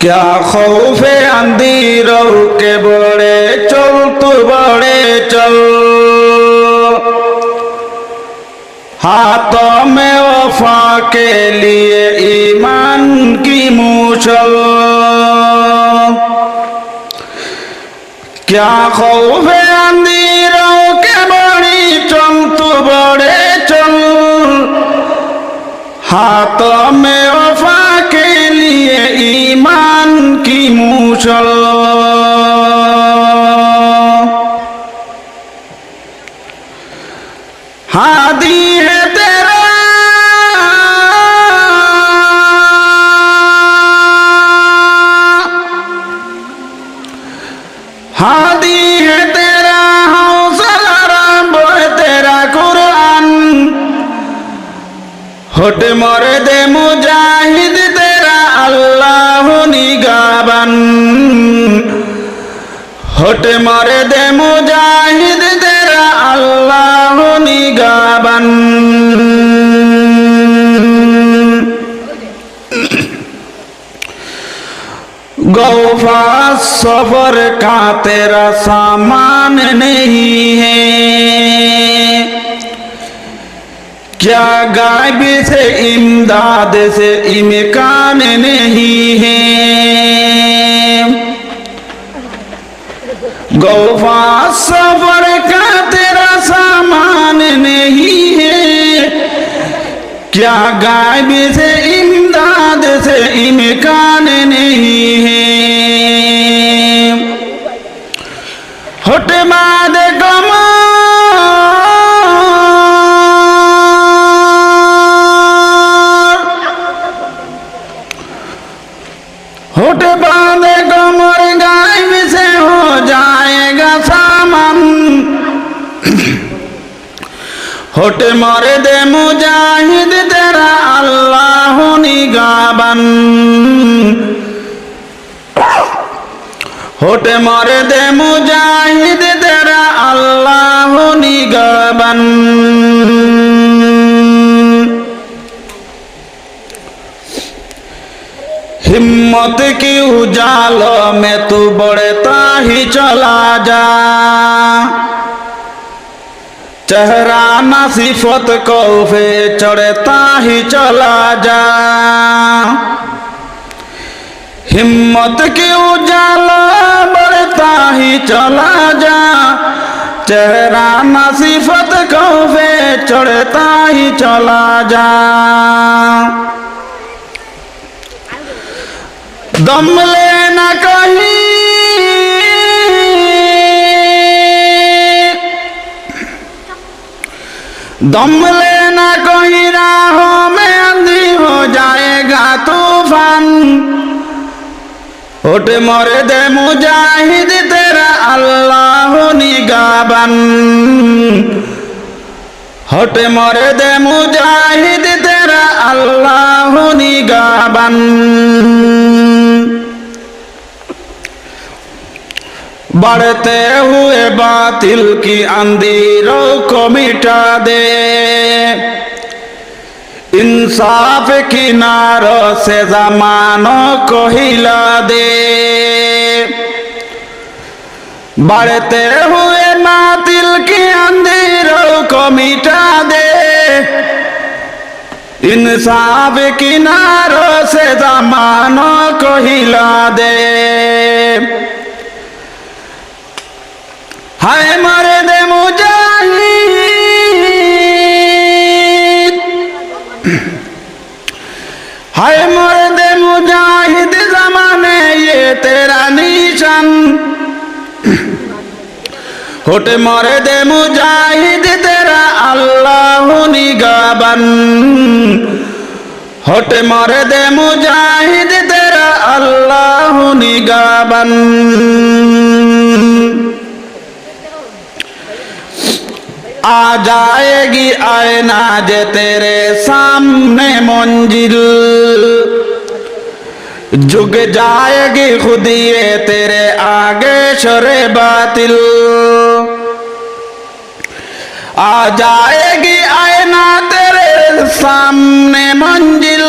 क्या खौफ अंधीरों के बड़े चल तू बड़े चल हाथों में वफा के लिए ईमान की मूछल क्या खौफ अंधीरों के बड़ी चल तू बड़े चल हाथों में কুশল হাদি হে তেরা হাদি হে তেরা হাউসালারাম বয় তেরা কুরআন হট মরে দে মুজাহিদ তেরা আল্লাহ নিগাবান निगाबन होट मरे दे मुजाहिद तेरा अल्लाह निगाबन गौफा सफर का तेरा सामान नहीं है क्या गायब से इमदाद से इमकान नहीं है गौफा सबर का तेरा सामान नहीं है। क्या गायब से इमदाद से इमकान नहीं है। होट होट मरे दे मुजाहिद तेरा अल्लाह निगाबन होट मरे दे मुजाहिद तेरा अल्लाह निगाबन हिम्मत की उजालों में तू बढ़ता ही चला जा चेहरा ना सिफत कौफे चढ़ता ही चला जा। हिम्मत की उजाला बढ़ता ही चला जा। चेहरा ना सिफत कौफे चढ़ता ही चला जा। दम लेना कहीं দমলে না কইরা হোমে আন্ধি হো যায়গা তুফান। ওটে মরে দে মুজাহিদ, তেরা আল্লাহ নিগাবান। হটে মরে দে মুজাহিদ, তেরা আল্লাহ নিগাবান। बढ़ते हुए बातिल की अंधेरों को मिटा दे इंसाफ किनारों से जमानों को हिला दे बढ़ते हुए बातिल की अंधेरों को मिटा दे इंसाफ किनारों से जमानों को हिला दे হায় মারে দে মুজাহিদ। হায় মারে দে মুজাহিদ, জামানে ইয়ে তেরা নিশান। হোট মরে দে মুজাহিদ, তেরা আল্লাহ নিগাবান। হোট মরে দে মুজাহিদ, তেরা আল্লাহ নিগাবান। आ जाएगी आयना जे तेरे सामने मंजिल झुक जाएगी खुद ये तेरे आगे शरे बातिल आ जाएगी आयना तेरे सामने मंजिल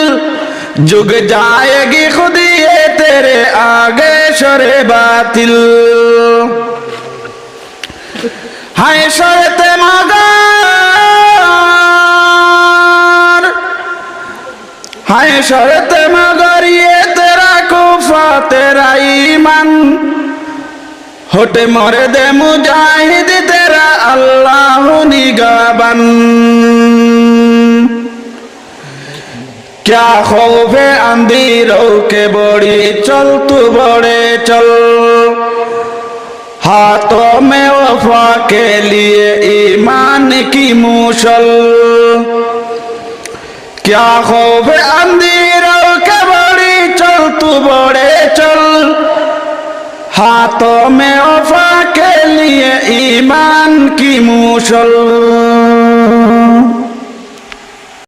झुक जाएगी खुद ये तेरे आगे शरे बातिल সরতে মগার হায় সরতে মগর ये तेरा कुफा तेरा ईमान होटे मोरे दे मुजाहिद तेरा अल्लाह निगाबन क्या खौफ है अंधेरों के बड़ी चल तू बड़े चल हाथों में वफा के लिए ईमान की मूसल क्या खौफ है अंधेरों के बड़ी चल तू बड़े चल हाथों में वफा के लिए ईमान की मूसल